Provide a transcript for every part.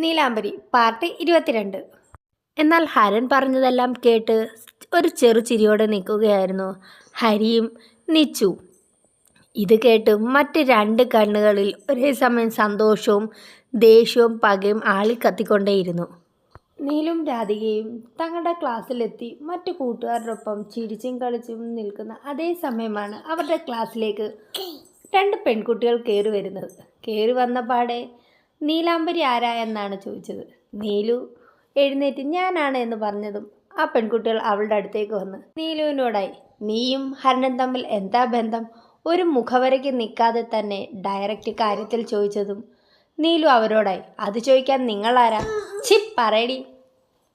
നീലാംബരി part ഇരുപത്തിരണ്ട്. എന്നാൽ ഹരൻ പറഞ്ഞതെല്ലാം കേട്ട് ഒരു ചെറു ചിരിയോടെ നിൽക്കുകയായിരുന്നു. ഹരിയും നിച്ചു. ഇത് കേട്ട് മറ്റ് രണ്ട് കണ്ണുകളിൽ ഒരേ സമയം സന്തോഷവും ദേഷ്യവും പകയും ആളിക്കത്തിക്കൊണ്ടേയിരുന്നു നീലും രാധികയും തങ്ങളുടെ ക്ലാസ്സിലെത്തി മറ്റു കൂട്ടുകാരോടൊപ്പം ചിരിച്ചും കളിച്ചും നിൽക്കുന്ന അതേ സമയമാണ് അവരുടെ ക്ലാസ്സിലേക്ക് രണ്ട് പെൺകുട്ടികൾ കയറി വരുന്നത്. കയറി വന്ന പാടെ നീലാംബരി ആരാ എന്നാണ് ചോദിച്ചത്. നീലു എഴുന്നേറ്റ് ഞാനാണ് എന്ന് പറഞ്ഞതും ആ പെൺകുട്ടികൾ അവളുടെ അടുത്തേക്ക് വന്ന് നീലുവിനോടായി നീയും ഹരണൻ തമ്മിൽ എന്താ ബന്ധം? ഒരു മുഖവരയ്ക്ക് നിൽക്കാതെ തന്നെ ഡയറക്റ്റ് കാര്യത്തിൽ ചോദിച്ചതും നീലു അവരോടായി അത് ചോദിക്കാൻ നിങ്ങളാരാ? ചി പറയടി.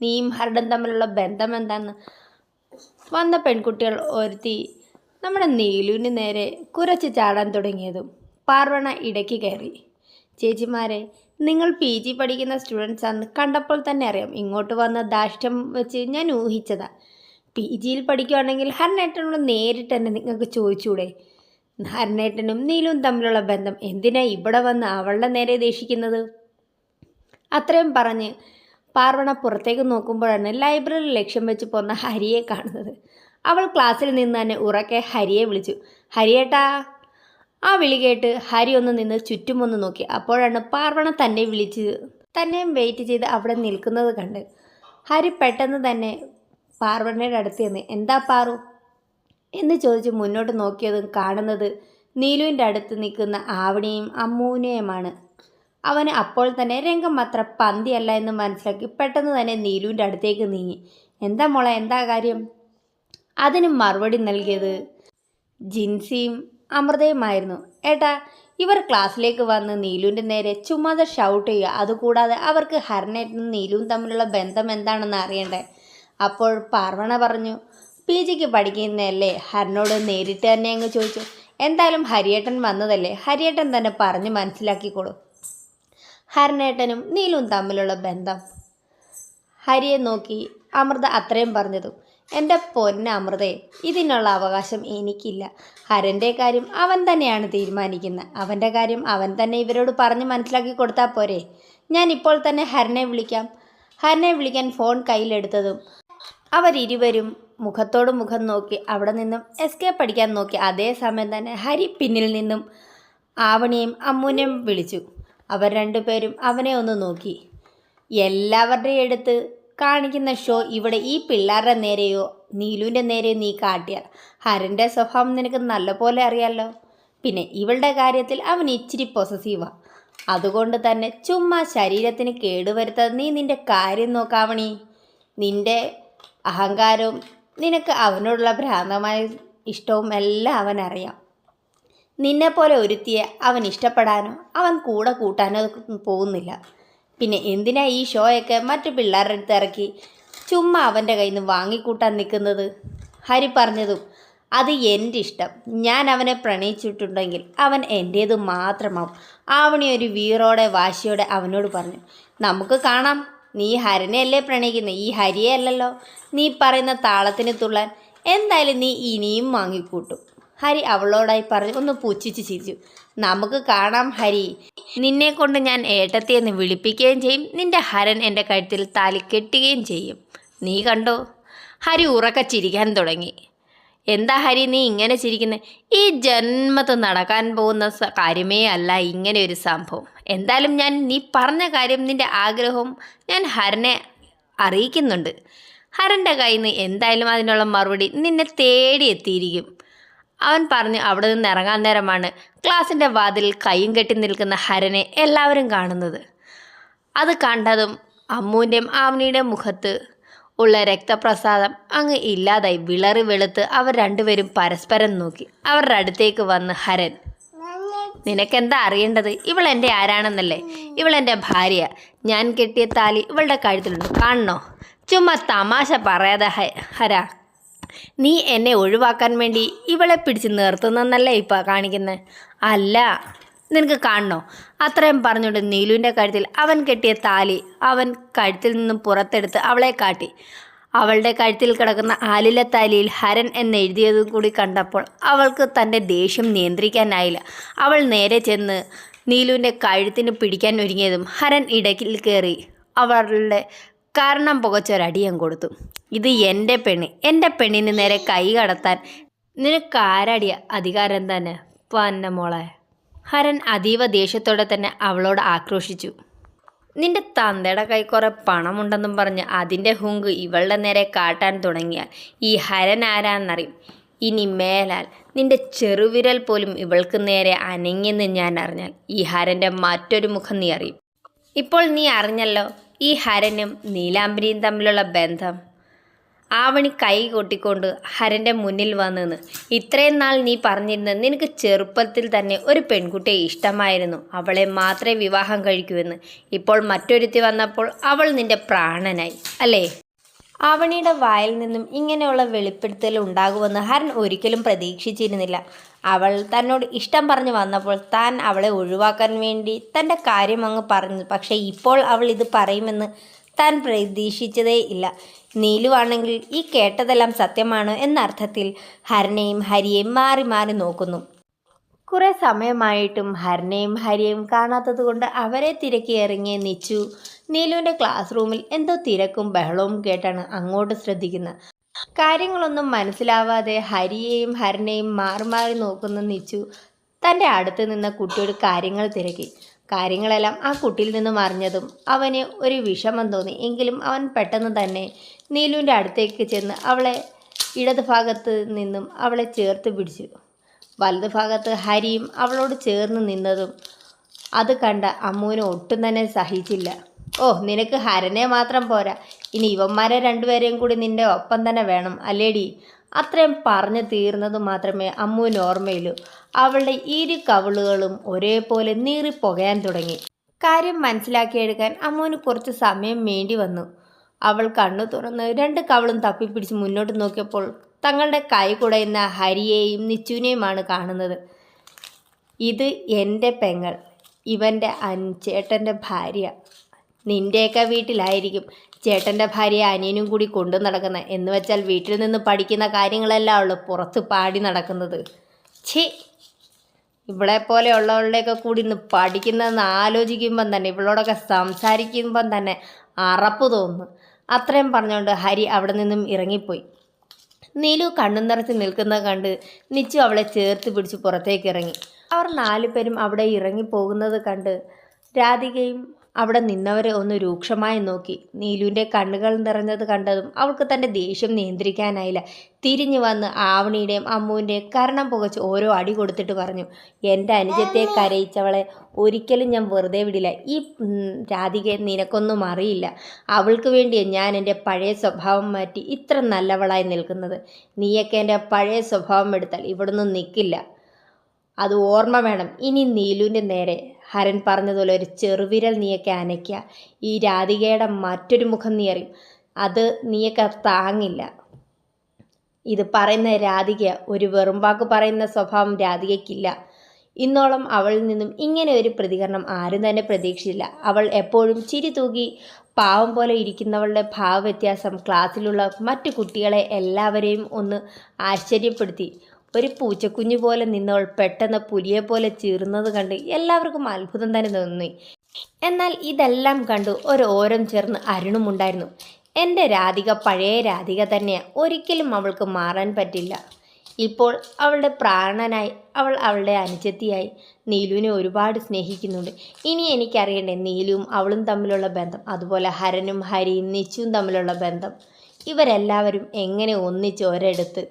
നീയും ഹരനും തമ്മിലുള്ള ബന്ധം എന്താന്ന്? വന്ന പെൺകുട്ടികൾ ഒരുത്തി നമ്മുടെ നീലുവിന് നേരെ കുറച്ച് ചാടാൻ തുടങ്ങിയതും പാർവണ ഇടയ്ക്ക് കയറി. ചേച്ചിമാരെ നിങ്ങൾ പി ജി പഠിക്കുന്ന സ്റ്റുഡൻസ് കണ്ടപ്പോൾ തന്നെ അറിയാം. ഇങ്ങോട്ട് വന്ന ദാഷ്ട്യം വെച്ച് ഞാൻ ഊഹിച്ചതാ. പി ജിയിൽ പഠിക്കുകയാണെങ്കിൽ ഹരനേട്ടനോട് നേരിട്ട് തന്നെ നിങ്ങൾക്ക് ചോദിച്ചൂടെ? ഹരനേട്ടനും നീലും തമ്മിലുള്ള ബന്ധം എന്തിനാ ഇവിടെ വന്ന് അവളുടെ നേരെ ദേഷിക്കുന്നത്? അത്രയും പറഞ്ഞ് പാർവണ പുറത്തേക്ക് നോക്കുമ്പോഴാണ് ലൈബ്രറി ലക്ഷ്യം വെച്ച് പോന്ന ഹരിയെ കാണുന്നത്. അവൾ ക്ലാസ്സിൽ നിന്ന് തന്നെ ഉറക്കെ ഹരിയെ വിളിച്ചു. ഹരിയേട്ടാ ആ വിളി കേട്ട് ഹരി ഒന്ന് നിന്ന് ചുറ്റുമൊന്ന് നോക്കി. അപ്പോഴാണ് പാർവണ തന്നെ വിളിച്ച് തന്നെയും വെയിറ്റ് ചെയ്ത് അവിടെ നിൽക്കുന്നത് കണ്ട്. ഹരി പെട്ടെന്ന് തന്നെ പാർവണയുടെ അടുത്ത് ചെന്ന് എന്താ പാറു? എന്ന് ചോദിച്ച് മുന്നോട്ട് നോക്കിയതും കാണുന്നത് നീലുവിന്റെ അടുത്ത് നിൽക്കുന്ന ആവണിയും അമ്മൂനെയുമാണ്. അവന് അപ്പോൾ തന്നെ രംഗം അത്ര പന്തിയല്ല എന്ന് മനസ്സിലാക്കി പെട്ടെന്ന് തന്നെ നീലുവിന്റെ അടുത്തേക്ക് നീങ്ങി. എന്താ മോളെ എന്താ കാര്യം? അതിന് മറുപടി നൽകിയത് ജിൻസിയും അമൃതയുമായിരുന്നു. ഏട്ടാ ഇവർ ക്ലാസ്സിലേക്ക് വന്ന് നീലുവിന്റെ നേരെ ചുമ്മാതെ ഷൗട്ട് ചെയ്യുക. അതുകൂടാതെ അവർക്ക് ഹരണേട്ടനും നീലുവും തമ്മിലുള്ള ബന്ധം എന്താണെന്ന് അറിയണ്ടേ? അപ്പോൾ പാർവണ പറഞ്ഞു പി ജിക്ക് പഠിക്കുന്നതല്ലേ? ഹരനോട് നേരിട്ട് തന്നെ അങ്ങ് ചോദിച്ചു എന്തായാലും ഹരിയേട്ടൻ വന്നതല്ലേ? ഹരിയേട്ടൻ തന്നെ പറഞ്ഞ് മനസ്സിലാക്കിക്കോളൂ. ഹരനേട്ടനും നീലും തമ്മിലുള്ള ബന്ധം. ഹരിയെ നോക്കി അമൃത അത്രയും പറഞ്ഞതും എന്റെ പൊന്ന അമൃതേ ഇതിനുള്ള അവകാശം എനിക്കില്ല. ഹരന്റെ കാര്യം അവൻ തന്നെയാണ് തീരുമാനിക്കുന്നത്. അവന്റെ കാര്യം അവൻ തന്നെ ഇവരോട് പറഞ്ഞ് മനസ്സിലാക്കി കൊടുത്താൽ പോരെ. ഞാൻ ഇപ്പോൾ തന്നെ ഹരനെ വിളിക്കാം. ഹരനെ വിളിക്കാൻ ഫോൺ കയ്യിലെടുത്തതും അവരിരുവരും മുഖത്തോട് മുഖം നോക്കി അവിടെ നിന്നും എസ്കേപ്പ് അടിക്കാൻ നോക്കി. അതേ സമയം തന്നെ ഹരി പിന്നിൽ നിന്നും ആവണിയും അമ്മൂനെയും വിളിച്ചു. അവർ രണ്ടുപേരും അവനെ ഒന്ന് നോക്കി. എല്ലാവരുടെയും അടുത്ത് കാണിക്കുന്ന ഷോ ഇവിടെ ഈ പിള്ളേരുടെ നേരെയോ നീലുവിന്റെ നേരെയോ നീ കാട്ടിയാൽ. ഹരന്റെ സ്വഭാവം നിനക്ക് നല്ലപോലെ അറിയാലോ. പിന്നെ ഇവളുടെ കാര്യത്തിൽ അവൻ ഇച്ചിരി പൊസസീവാണ് അതുകൊണ്ട് തന്നെ ചുമ്മാ ശരീരത്തിന് കേടുവരുത്താതെ നീ നിന്റെ കാര്യം നോക്കാവണി നിന്റെ അഹങ്കാരവും നിനക്ക് അവനോടുള്ള ഭ്രാന്തമായ ഇഷ്ടവും എല്ലാം അവനറിയാം നിന്നെപ്പോലെ ഒരുത്തിയെ അവൻ ഇഷ്ടപ്പെടാനോ അവൻ കൂടെ കൂട്ടാനോ പോകുന്നില്ല. പിന്നെ എന്തിനാ ഈ ഷോയൊക്കെ മറ്റു പിള്ളേരുടെ അടുത്ത് ഇറക്കി? ചുമ്മാ അവന്റെ കയ്യിൽ നിന്ന് വാങ്ങിക്കൂട്ടാൻ നിൽക്കുന്നത്. ഹരി പറഞ്ഞതും അത് എന്റെ ഇഷ്ടം. ഞാൻ അവനെ പ്രണയിച്ചിട്ടുണ്ടെങ്കിൽ അവൻ എന്റേത് മാത്രമാവും. ആവണി ഒരു വീറോടെ വാശിയോടെ അവനോട് പറഞ്ഞു നമുക്ക് കാണാം. നീ ഹരനെയല്ലേ പ്രണയിക്കുന്നത്? ഈ ഹരിയെ അല്ലല്ലോ. നീ പറയുന്ന താളത്തിന് തുള്ളാൻ എന്തായാലും നീ ഇനിയും വാങ്ങിക്കൂട്ടും. ഹരി അവളോടായി പറഞ്ഞു ഒന്ന് പുച്ഛിച്ച് ചിരിച്ചു. നമുക്ക് കാണാം ഹരി. നിന്നെ കൊണ്ട് ഞാൻ ഏട്ടത്തി എന്ന് വിളിപ്പിക്കുകയും ചെയ്യും. നിന്റെ ഹരൻ എന്റെ കഴുത്തിൽ താലി കെട്ടുകയും ചെയ്യും. നീ കണ്ടോ ഹരി ഉറക്ക ചിരിക്കാൻ തുടങ്ങി. എന്താ ഹരി നീ ഇങ്ങനെ ചിരിക്കുന്നത് ഈ ജന്മത്ത് നടക്കാൻ പോകുന്ന കാര്യമേ അല്ല ഇങ്ങനെ ഒരു സംഭവം. എന്തായാലും ഞാൻ നീ പറഞ്ഞ കാര്യം നിന്റെ ആഗ്രഹവും ഞാൻ ഹരനെ അറിയിക്കുന്നുണ്ട്. ഹരന്റെ കയ്യിൽ നിന്ന് എന്തായാലും അതിനുള്ള മറുപടി നിന്നെ തേടി എത്തിയിരിക്കും. അവൻ പറഞ്ഞു അവിടെ നിന്ന് ഇറങ്ങാൻ നേരമാണ് ക്ലാസിന്റെ വാതിൽ കൈയും കെട്ടി നിൽക്കുന്ന ഹരനെ എല്ലാവരും കാണുന്നത്. അത് കണ്ടതും അമ്മുവിന്റെയും ആവണിയുടെയും മുഖത്ത് ഉള്ള രക്തപ്രസാദം അങ്ങ് ഇല്ലാതായി വിളറി വെളുത്ത് അവർ രണ്ടുപേരും പരസ്പരം നോക്കി. അവരുടെ അടുത്തേക്ക് വന്ന് ഹരൻ നിനക്കെന്താ അറിയേണ്ടത്? ഇവൾ എന്റെ ആരാണെന്നല്ലേ? ഇവൾ എന്റെ ഭാര്യ. ഞാൻ കെട്ടിയ താലി ഇവളുടെ കഴുത്തിലുണ്ട്. കാണണോ? ചുമ്മാ തമാശ പറയാതെ ഹര. നീ എന്നെ ഒഴിവാക്കാൻ വേണ്ടി ഇവളെ പിടിച്ച് നിർത്തുന്നല്ലേ ഇപ്പോൾ കാണിക്കുന്നത് അല്ല നിനക്ക് കാണണോ? അത്രയും പറഞ്ഞുകൊണ്ട് നീലുവിന്റെ കഴുത്തിൽ അവൻ കെട്ടിയ താലി അവൻ കഴുത്തിൽ നിന്നും പുറത്തെടുത്ത് അവളെ കാട്ടി. അവളുടെ കഴുത്തിൽ കിടക്കുന്ന ആലിലത്താലിയിൽ ഹരൻ എന്നെഴുതിയതും കൂടി കണ്ടപ്പോൾ അവൾക്ക് തന്റെ ദേഷ്യം നിയന്ത്രിക്കാനായില്ല. അവൾ നേരെ ചെന്ന് നീലുവിന്റെ കഴുത്തിന് പിടിക്കാൻ ഒരുങ്ങിയതും ഹരൻ ഇടയ്ക്കിൽ കയറി അവളുടെ കാരണം പുകച്ചൊരടിയം കൊടുത്തു. ഇത് എന്റെ പെണ്ണ്. എന്റെ പെണ്ണിന് നേരെ കൈ കടത്താൻ നിനക്ക് ആരടിയ അധികാരം തന്നെ? പന്ന മോളെ. ഹരൻ അതീവ ദേഷ്യത്തോടെ തന്നെ അവളോട് ആക്രോശിച്ചു. നിന്റെ തന്തയുടെ കൈ കുറെ പണമുണ്ടെന്നും പറഞ്ഞ് അതിന്റെ ഹുങ്ക് ഇവളുടെ നേരെ കാട്ടാൻ തുടങ്ങിയാൽ ഈ ഹരൻ ആരാന്നറിയും. ഇനി മേലാൽ നിന്റെ ചെറുവിരൽ പോലും ഇവൾക്ക് നേരെ അനങ്ങിയെന്ന് ഞാൻ അറിഞ്ഞാൽ ഈ ഹരന്റെ മറ്റൊരു മുഖം നീ അറിയും. ഇപ്പോൾ നീ അറിഞ്ഞല്ലോ ഈ ഹരനും നീലാംബരിയും തമ്മിലുള്ള ബന്ധം. ആവണി കൈ കൊട്ടിക്കൊണ്ട് ഹരന്റെ മുന്നിൽ വന്നെന്ന് ഇത്രയും നാൾ നീ പറഞ്ഞിരുന്നത് നിനക്ക് ചെറുപ്പത്തിൽ തന്നെ ഒരു പെൺകുട്ടിയെ ഇഷ്ടമായിരുന്നു. അവളെ മാത്രമേ വിവാഹം കഴിക്കൂ എന്ന് ഇപ്പോൾ മറ്റൊരുത്തി വന്നപ്പോൾ അവൾ നിന്റെ പ്രാണനായി. അല്ലേ? ആവണിയുടെ വായിൽ നിന്നും ഇങ്ങനെയുള്ള വെളിപ്പെടുത്തൽ ഉണ്ടാകുമെന്ന് ഹരൻ ഒരിക്കലും പ്രതീക്ഷിച്ചിരുന്നില്ല. അവൾ തന്നോട് ഇഷ്ടം പറഞ്ഞു വന്നപ്പോൾ താൻ അവളെ ഒഴിവാക്കാൻ വേണ്ടി തന്റെ കാര്യം അങ്ങ് പറഞ്ഞു. പക്ഷേ ഇപ്പോൾ അവൾ ഇത് പറയുമെന്ന് താൻ പ്രതീക്ഷിച്ചതേ ഇല്ല. നീലുവാണെങ്കിൽ ഈ കേട്ടതെല്ലാം സത്യമാണ് എന്നർത്ഥത്തിൽ ഹരനെയും ഹരിയെയും മാറി മാറി നോക്കുന്നു. കുറെ സമയമായിട്ടും ഹരനെയും ഹരിയും കാണാത്തത് കൊണ്ട് അവരെ തിരക്കി ഇറങ്ങിയ നിച്ചു നീലുവിന്റെ ക്ലാസ് റൂമിൽ എന്തോ തിരക്കും ബഹളവും കേട്ടാണ് അങ്ങോട്ട് ശ്രദ്ധിക്കുന്നത്. കാര്യങ്ങളൊന്നും മനസ്സിലാവാതെ ഹരിയെയും ഹരനെയും മാറി മാറി നോക്കുന്ന നിച്ചു തന്റെ അടുത്ത് നിന്ന കുട്ടിയോട് കാര്യങ്ങൾ തിരക്കി. കാര്യങ്ങളെല്ലാം ആ കുട്ടിയിൽ നിന്നും അറിഞ്ഞതും അവന് ഒരു വിഷമം തോന്നി. എങ്കിലും അവൻ പെട്ടെന്ന് തന്നെ നീലുവിന്റെ അടുത്തേക്ക് ചെന്ന് അവളെ ഇടതുഭാഗത്ത് നിന്നും അവളെ ചേർത്ത് പിടിച്ചു. വലതുഭാഗത്ത് ഹരിയും അവളോട് ചേർന്ന് നിന്നതും അത് കണ്ട അമ്മുവിന് ഒട്ടും തന്നെ സഹിച്ചില്ല. ഓ നിനക്ക് ഹരനെ മാത്രം പോരാ. ഇനി ഇവന്മാരെ രണ്ടുപേരെയും കൂടി നിന്റെ ഒപ്പം തന്നെ വേണം അല്ലേടി? അത്രയും പറഞ്ഞു തീർന്നത് മാത്രമേ അമ്മുവിന് ഓർമ്മയുള്ളൂ. അവളുടെ ഇരു കവിളുകളും ഒരേപോലെ നീറിപ്പുകയാൻ തുടങ്ങി. കാര്യം മനസ്സിലാക്കിയെടുക്കാൻ അമ്മുവിന് കുറച്ച് സമയം വേണ്ടി വന്നു. അവൾ കണ്ണു തുറന്ന് രണ്ട് കവളും തപ്പിപ്പിടിച്ച് മുന്നോട്ട് നോക്കിയപ്പോൾ തങ്ങളുടെ കൈ കുടയുന്ന ഹരിയെയും നിച്ചുവിനെയുമാണ് കാണുന്നത്. ഇത് എന്റെ പെങ്ങൾ ഇവന്റെ ചേട്ടന്റെ ഭാര്യ. നിന്റെയൊക്കെ വീട്ടിലായിരിക്കും ചേട്ടന്റെ ഭാര്യ അനിയനും കൂടി കൊണ്ടു നടക്കുന്നത് എന്ന് വെച്ചാൽ വീട്ടിൽ നിന്ന് പഠിക്കുന്ന കാര്യങ്ങളെല്ലാം ഉള്ളു പുറത്ത് പാടി നടക്കുന്നത്. ഛേ! ഇവളെ പോലെയുള്ളവളുടെയൊക്കെ കൂടി ഇന്ന് പഠിക്കുന്നതെന്ന് ആലോചിക്കുമ്പം തന്നെ ഇവളോടൊക്കെ സംസാരിക്കുമ്പം തന്നെ അറപ്പ് തോന്നുന്നു അത്രയും പറഞ്ഞുകൊണ്ട് ഹരി അവിടെ നിന്നും ഇറങ്ങിപ്പോയി. നീലു കണ്ണു നിറച്ച് നിൽക്കുന്നത് കണ്ട് നിച്ചു അവളെ ചേർത്ത് പിടിച്ച് പുറത്തേക്ക് ഇറങ്ങി. അവർ നാലുപേരും അവിടെ ഇറങ്ങി പോകുന്നത് കണ്ട് രാധികയും അവിടെ നിന്നവരെ ഒന്ന് രൂക്ഷമായി നോക്കി. നീലുവിന്റെ കണ്ണുകൾ നിറഞ്ഞത് കണ്ടതും അവൾക്ക് തന്റെ ദേഷ്യം നിയന്ത്രിക്കാനായില്ല. തിരിഞ്ഞു വന്ന് ആവണിയുടെയും അമ്മുവിന്റെയും കരണം പുകച്ച് ഓരോ അടി കൊടുത്തിട്ട് പറഞ്ഞു എന്റെ അനുജത്തെ കരയിച്ചവളെ ഒരിക്കലും ഞാൻ വെറുതെ വിടില്ല. ഈ രാധികയെ നിനക്കൊന്നും അറിയില്ല. അവൾക്ക് വേണ്ടിയാണ് ഞാൻ എന്റെ പഴയ സ്വഭാവം മാറ്റി ഇത്ര നല്ലവളായി നിൽക്കുന്നത്. നീയൊക്കെ എന്റെ പഴയ സ്വഭാവം എടുത്താൽ ഇവിടുന്ന് നിൽക്കില്ല അത് ഓർമ്മ വേണം. ഇനി നീലുവിന്റെ നേരെ ഹരൻ പറഞ്ഞതുപോലെ ഒരു ചെറുവിരൽ നീയൊക്കെ അനയ്ക്കുക. ഈ രാധികയുടെ മറ്റൊരു മുഖം നീ അറിയും. അത് നീയൊക്കെ താങ്ങില്ല. ഇത് പറയുന്ന രാധിക ഒരു വെറുമ്പാക്ക് പറയുന്ന സ്വഭാവം രാധികയ്ക്കില്ല. ഇന്നോളം അവളിൽ നിന്നും ഇങ്ങനെ ഒരു പ്രതികരണം ആരും തന്നെ പ്രതീക്ഷിച്ചില്ല. അവൾ എപ്പോഴും ചിരി തൂകി പാവം പോലെ ഇരിക്കുന്നവളുടെ ഭാവവ്യത്യാസം ക്ലാസ്സിലുള്ള മറ്റു കുട്ടികളെ എല്ലാവരെയും ഒന്ന് ആശ്ചര്യപ്പെടുത്തി. ഒരു പൂച്ചക്കുഞ്ഞു പോലെ നിന്നവൾ പെട്ടെന്ന് പുലിയെ പോലെ ചീറുന്നത് കണ്ട് എല്ലാവർക്കും അത്ഭുതം തന്നെ തോന്നി. എന്നാൽ ഇതെല്ലാം കണ്ടു ഒരു ഓരം ചേർന്ന് അരുണുമുണ്ടായിരുന്നു എന്റെ രാധിക പഴയ രാധിക തന്നെയാണ് ഒരിക്കലും അവൾക്ക് മാറാൻ പറ്റില്ല. ഇപ്പോൾ അവളുടെ പ്രാണനായി അവൾ അവളുടെ അനുജത്തിയായി നീലുവിനെ ഒരുപാട് സ്നേഹിക്കുന്നുണ്ട്. ഇനി എനിക്കറിയണ്ടേ നീലുവും അവളും തമ്മിലുള്ള ബന്ധം അതുപോലെ ഹരനും ഹരിയും നിച്ചുവും തമ്മിലുള്ള ബന്ധം. ഇവരെല്ലാവരും എങ്ങനെ ഒന്നിച്ച് ഒരിടത്ത്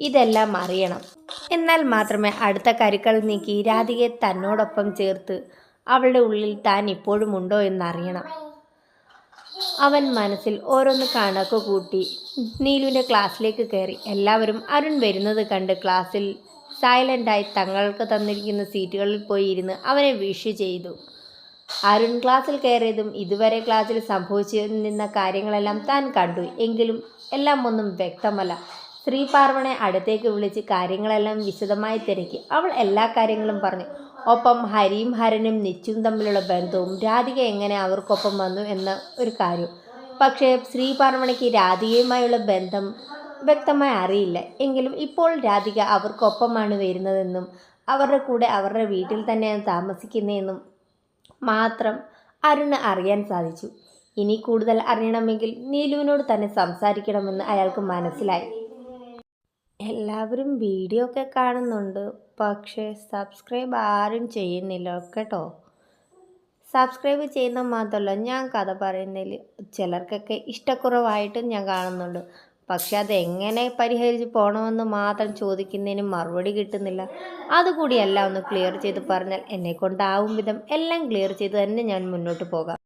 ഇതെല്ലാം അറിയണം. എന്നാൽ മാത്രമേ അടുത്ത കരുക്കൾ നീക്കി രാധികയെ തന്നോടൊപ്പം ചേർത്ത് അവളുടെ ഉള്ളിൽ താൻ ഇപ്പോഴും ഉണ്ടോ എന്നറിയണം. അവൻ മനസ്സിൽ ഓരോന്ന് കണക്ക് കൂട്ടി നീലുവിന്റെ ക്ലാസ്സിലേക്ക് കയറി. എല്ലാവരും അരുൺ വരുന്നത് കണ്ട് ക്ലാസ്സിൽ സൈലന്റായി തങ്ങൾക്ക് തന്നിരിക്കുന്ന സീറ്റുകളിൽ പോയി ഇരുന്ന് അവനെ വിഷ് ചെയ്തു. അരുൺ ക്ലാസ്സിൽ കയറിയതും ഇതുവരെ ക്ലാസ്സിൽ സംഭവിച്ചിരുന്ന കാര്യങ്ങളെല്ലാം താൻ കണ്ടു. എങ്കിലും എല്ലാം ഒന്നും വ്യക്തമല്ല. ശ്രീ പാർവണെ അടുത്തേക്ക് വിളിച്ച് കാര്യങ്ങളെല്ലാം വിശദമായി തിരക്കി. അവൾ എല്ലാ കാര്യങ്ങളും പറഞ്ഞു. ഒപ്പം ഹരിയും ഹരനും നിച്ചും തമ്മിലുള്ള ബന്ധവും രാധിക എങ്ങനെ അവർക്കൊപ്പം വന്നു എന്ന ഒരു കാര്യം. പക്ഷേ ശ്രീ പാർവണിക്ക് രാധികയുമായുള്ള ബന്ധം വ്യക്തമായി അറിയില്ല. എങ്കിലും ഇപ്പോൾ രാധിക അവർക്കൊപ്പമാണ് വരുന്നതെന്നും അവരുടെ കൂടെ അവരുടെ വീട്ടിൽ തന്നെയാണ് താമസിക്കുന്നതെന്നും മാത്രം അരുണ് അറിയാൻ സാധിച്ചു. ഇനി കൂടുതൽ അറിയണമെങ്കിൽ നീലുവിനോട് തന്നെ സംസാരിക്കണമെന്ന് അയാൾക്ക് മനസ്സിലായി. എല്ലാവരും വീഡിയോ ഒക്കെ കാണുന്നുണ്ട്. പക്ഷേ സബ്സ്ക്രൈബ് ആരും ചെയ്യുന്നില്ല. കേട്ടോ? സബ്സ്ക്രൈബ് ചെയ്യുന്ന മാത്രമല്ല ഞാൻ കഥ പറയുന്നതിൽ ചിലർക്കൊക്കെ ഇഷ്ടക്കുറവായിട്ടും ഞാൻ കാണുന്നുണ്ട്. പക്ഷെ അതെങ്ങനെ പരിഹരിച്ച് പോകണമെന്ന് മാത്രം ചോദിക്കുന്നതിന് മറുപടി കിട്ടുന്നില്ല. അതുകൂടിയല്ല ഒന്ന് ക്ലിയർ ചെയ്ത് പറഞ്ഞാൽ എന്നെ കൊണ്ടാവും വിധം എല്ലാം ക്ലിയർ ചെയ്ത് തന്നെ ഞാൻ മുന്നോട്ട് പോകാം.